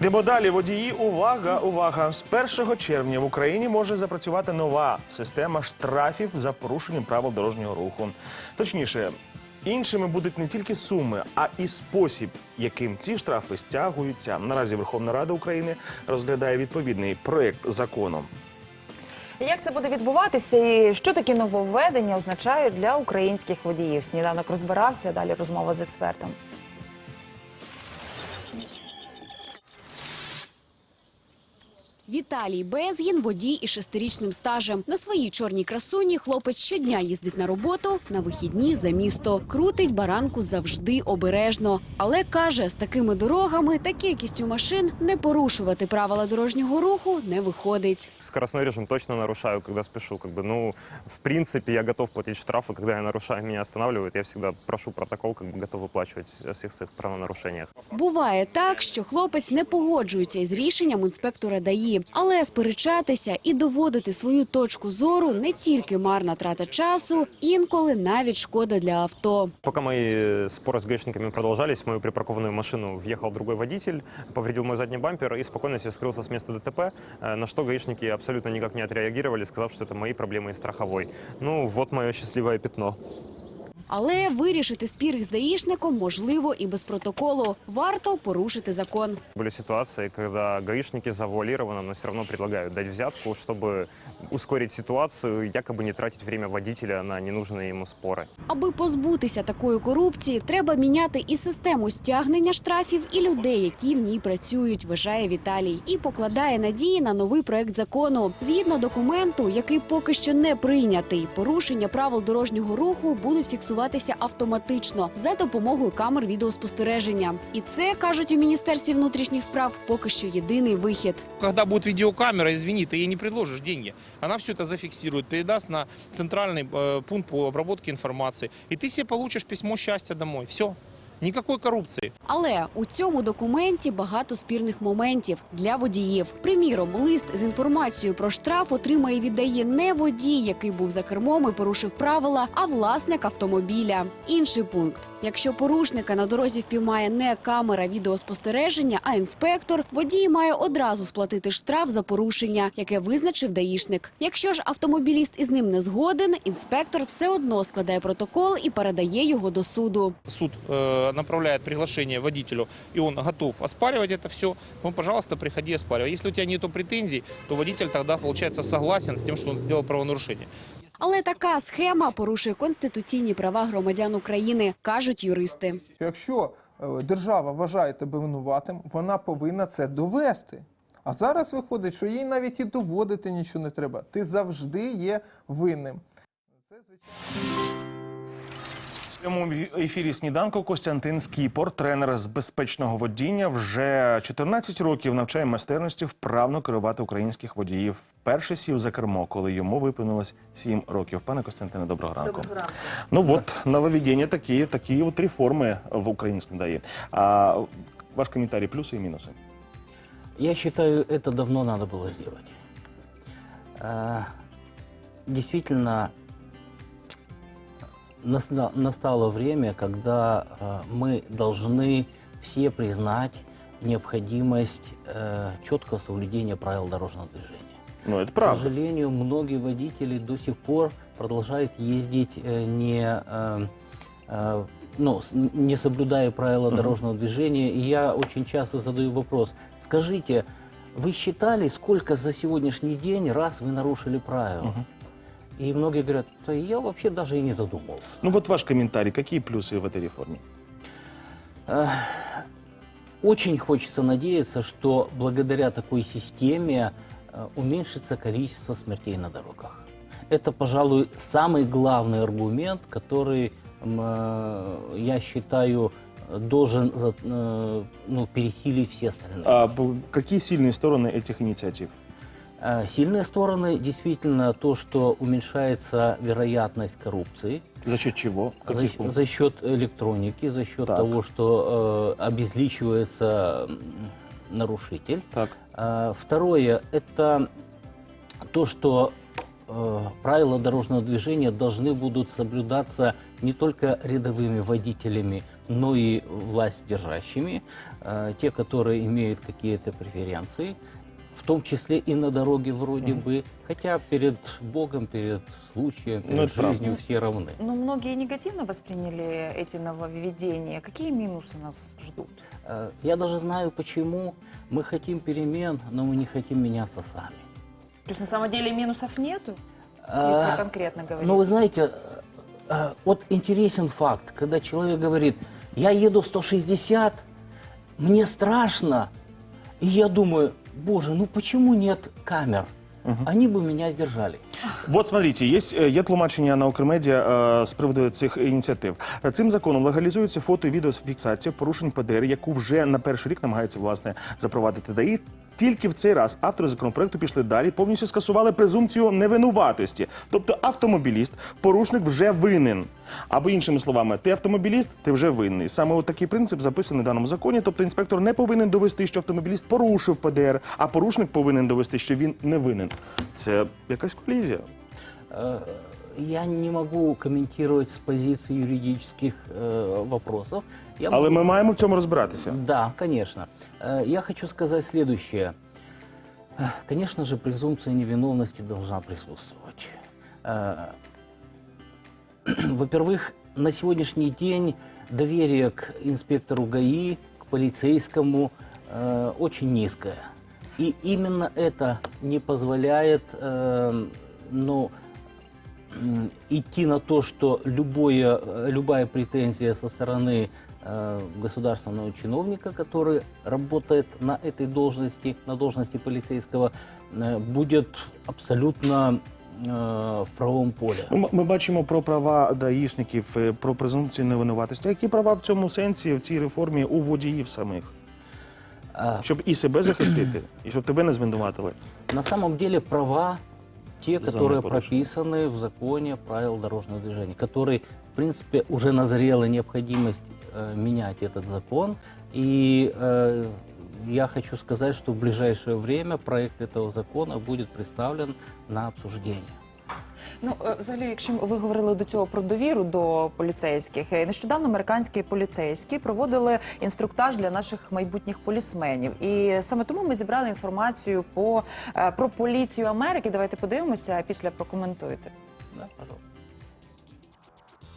Йдемо далі. Водії, увага, увага! З 1 червня в Україні може запрацювати нова система штрафів за порушенням правил дорожнього руху. Точніше, іншими будуть не тільки суми, а і спосіб, яким ці штрафи стягуються. Наразі Верховна Рада України розглядає відповідний проєкт закону. Як це буде відбуватися, і що такі нововведення означають для українських водіїв? Сніданок розбирався. Далі розмова з експертом. Віталій Безгін – водій із шестирічним стажем. На своїй чорній красуні хлопець щодня їздить на роботу, на вихідні за місто. Крутить баранку завжди обережно. Але каже, з такими дорогами та кількістю машин не порушувати правила дорожнього руху не виходить. Скоростной режим точно нарушаю, когда спешу. Как бы, ну, в принципе, я готов платить штрафы, когда я нарушаю, меня останавливают. Я всегда прошу протокол, как бы готов выплачивать о всех своих правонарушениях. Буває так, що хлопець не погоджується із рішенням інспектора ДАІ. Але сперечатися і доводити свою точку зору не тільки марна трата часу, інколи навіть шкода для авто. Пока мои э, споры с гаишниками продолжались, в мою припаркованную машину въехал другой водитель, повредил мой задний бампер и спокойно себе скрылся с места ДТП, э, на что гаишники абсолютно никак не отреагировали, сказав, что это мои проблемы и страховой. Ну, вот мое счастливое пятно. Але вирішити спір із даїшником можливо і без протоколу. Варто порушити закон. Были ситуации, когда гаишники завуалированно, но все равно предлагают дать взятку, чтобы ускорить ситуацию, якобы не тратить время водителя на ненужные ему споры. Аби позбутися такої корупції, треба міняти і систему стягнення штрафів, і людей, які в ній працюють, вважає Віталій, і покладає надії на новий проект закону. Згідно документу, який поки що не прийнятий, порушення правил дорожнього руху будуть фіксуватися автоматично за допомогою камер відеоспостереження. І це кажуть у міністерстві внутрішніх справ поки що єдиний вихід. Когда будет видеокамера, извини, ты ей не предложишь деньги. Она все это зафиксирует, передаст на центральный э, пункт по обработке информации. И ты себе получишь письмо счастья домой. Все. Никакой коррупции. Але у цьому документі багато спірних моментів для водіїв. Приміром, лист з інформацією про штраф отримає і віддає не водій, який був за кермом і порушив правила, а власник автомобіля. Інший пункт: якщо порушника на дорозі впіймає не камера відеоспостереження, а інспектор, водій має одразу сплатити штраф за порушення, яке визначив даїшник. Якщо ж автомобіліст із ним не згоден, інспектор все одно складає протокол і передає його до суду. Суд э, направляет приглашение водителю, и он готов оспаривать это все. Ну, пожалуйста, приходи оспаривай. Если у тебя нет претензий, то водитель тогда, получается, согласен с тем, что он сделал правонарушение. Але така схема порушує конституційні права громадян України, кажуть юристи. Якщо е, держава вважає тебе винуватим, вона повинна це довести. А зараз виходить, що їй навіть і доводити нічого не треба. Ти завжди є винним. Це звичайно. В цьому ефірі сніданку Костянтин Скіпор, тренер з безпечного водіння, вже 14 років навчає майстерності вправно керувати українських водіїв. Вперше сів за кермо, коли йому виповнилось 7 років. Пане Костянтине, доброго ранку. Доброго ранку. Ну от нововведення такі, такі от реформи в українському ДАІ. А ваш коментарій плюси і мінуси. Я считаю, это давно надо было сделать. А, Действительно, наста- настало время, когда а, мы должны все признать необходимость э, четкого соблюдения правил дорожного движения. Ну, К правда. сожалению, многие водители до сих пор продолжают ездить э, не, э, э, ну, не соблюдая правила дорожного движения. И я очень часто задаю вопрос, скажите, вы считали, сколько за сегодняшний день раз вы нарушили правила? И многие говорят, да я вообще даже и не задумывался. Ну от ваш коментарій, які плюси в этой реформі? Очень хочется надеяться, что благодаря такой системе э, уменьшится количество смертей на дорогах. Это, пожалуй, самый главный аргумент, который, м, э, я считаю, должен за- э, ну, пересилить все остальные. А б- які сильні сторони этих ініціатив? Э, Сильные стороны действительно то, что уменьшается вероятность коррупции За счет чего? за, за счет электроники, за счет Так. того, что э, обезличивается нарушитель. Так. А, Второе – это то, что э, правила дорожного движения должны будут соблюдаться не только рядовыми водителями, но и власть держащими, э, те, которые имеют какие-то преференции, в том числе и на дороге вроде бы, хотя перед Богом, перед случаем, Ну, перед правда. жизнью все равны. Ну, многие негативно восприняли эти нововведения. Какие минусы нас ждут? Э, Я даже знаю, почему мы хотим перемен, но мы не хотим меняться сами. То есть на самом деле минусов нету, А, если конкретно говорить? Ну, вы знаете, э, э, вот интересен факт, когда человек говорит, я еду 160, мне страшно, и я думаю, боже, ну почему нет камер? Они бы меня сдержали. От смотрите, є, е, є тлумачення на Укрмедіа е, з приводу цих ініціатив. Цим законом легалізується фото і відеофіксація порушень ПДР, яку вже на перший рік намагається власне запровадити ДАІ. Тільки в цей раз автори законопроекту пішли далі, повністю скасували презумпцію невинуватості. Тобто автомобіліст, порушник вже винен. Або іншими словами, ти автомобіліст, ти вже винний. Саме от такий принцип записаний в даному законі. Тобто інспектор не повинен довести, що автомобіліст порушив ПДР, а порушник повинен довести, що він не винен. Це якась колізія. Э, Я не могу комментировать с позиции юридических э, вопросов. Я Але могу- ми маємо в цьому розбиратися. Да, конечно. Э, Я хочу сказать следующее. Э, Конечно же, презумпция невиновности должна присутствовать. Э, Во-первых, на сегодняшний день доверие к инспектору ГАИ, к полицейскому э, очень низкое. И именно это не позволяет э, ну, идти на то, что любое, э, любая претензия со стороны э, государственного чиновника, который работает на этой должности, на должности полицейского, э, будет абсолютно в правовом поле. Ну, Ми, ми бачимо про права даїшників, е, про презумпцію невинуватості. Які права в цьому сенсі, в цій реформі у водіїв самих? А, Щоб і себе захистити, і щоб тебе не звинуватили. На самом деле права те, Зоны которые порушения. прописаны в законе правил дорожного движения, который, в принципе, уже назрела необходимость э, менять этот закон. И э, я хочу сказать, что в ближайшее время проект этого закона будет представлен на обсуждение. Ну, е, взагалі, якщо ви говорили до цього про довіру до поліцейських, е, нещодавно американські поліцейські проводили інструктаж для наших майбутніх полісменів. І саме тому ми зібрали інформацію по, е, про поліцію Америки. Давайте подивимося, а після. Да, пожалуйста.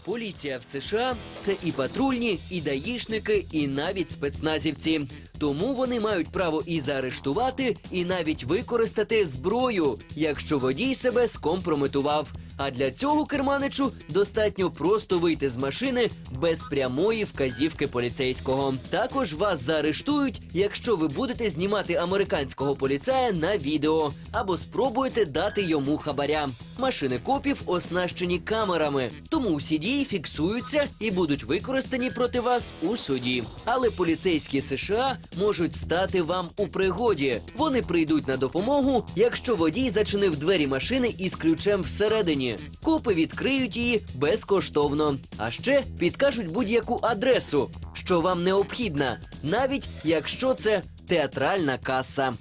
Поліція в США це і патрульні, і даїшники, і навіть спецназівці. Тому вони мають право і заарештувати, і навіть використати зброю, якщо водій себе скомпрометував. А для цього керманичу достатньо просто вийти з машини без прямої вказівки поліцейського. Також вас заарештують, якщо ви будете знімати американського поліцая на відео або спробуєте дати йому хабаря. Машини копів оснащені камерами, тому усі дії фіксуються і будуть використані проти вас у суді. Але поліцейські США можуть стати вам у пригоді. Вони прийдуть на допомогу, якщо водій зачинив двері машини із ключем всередині. Копи відкриють її безкоштовно, а ще підкажуть будь-яку адресу, що вам необхідна, навіть якщо це театральна каса.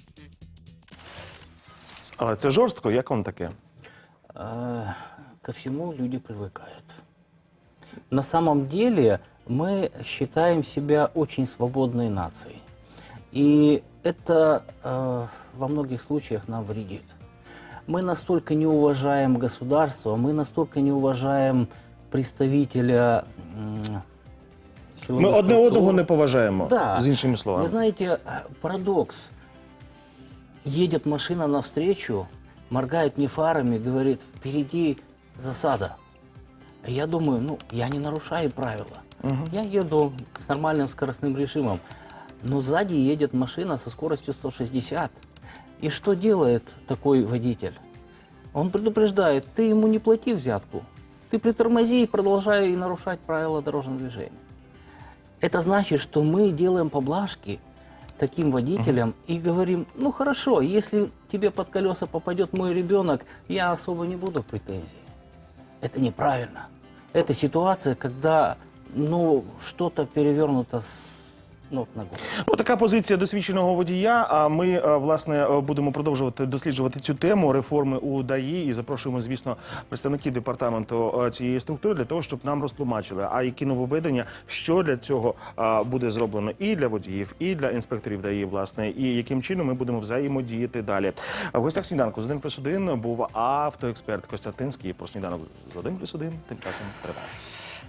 Але це жорстко, як вам таке? Э, ко всему люди привыкают. На самом деле мы считаем себя очень свободной нацией. И это э, во многих случаях нам вредит. Мы настолько не уважаем государство, мы настолько не уважаем представителя Ми одне структур. одного не поважаємо, Да. з іншими Вы словами. знаете, э, парадокс. Едет машина навстречу, моргает не фарами, говорит, впереди засада. Я думаю, ну, я не нарушаю правила. Я еду с нормальным скоростным режимом. Но сзади едет машина со скоростью 160. И что делает такой водитель? Он предупреждает, ты ему не плати взятку. Ты притормози и продолжай нарушать правила дорожного движения. Это значит, что мы делаем поблажки таким водителям и говорим, ну хорошо, если тебе под колеса попадет мой ребенок, я особо не буду в претензии. Это неправильно. Это ситуация, когда ну, что-то перевернуто с ног на голову. Ну, така позиція досвідченого водія. А ми е, власне е, будемо продовжувати досліджувати цю тему реформи у ДАІ і запрошуємо, звісно, представників департаменту е, цієї структури для того, щоб нам розтлумачили, а які нововведення, що для цього буде зроблено і для водіїв, і для інспекторів ДАІ, власне, і яким чином ми будемо взаємодіяти далі. В гостях сніданку з 1 плюс 1 був автоексперт Костянтинський. Про сніданок з 1 плюс 1 тим часом триває.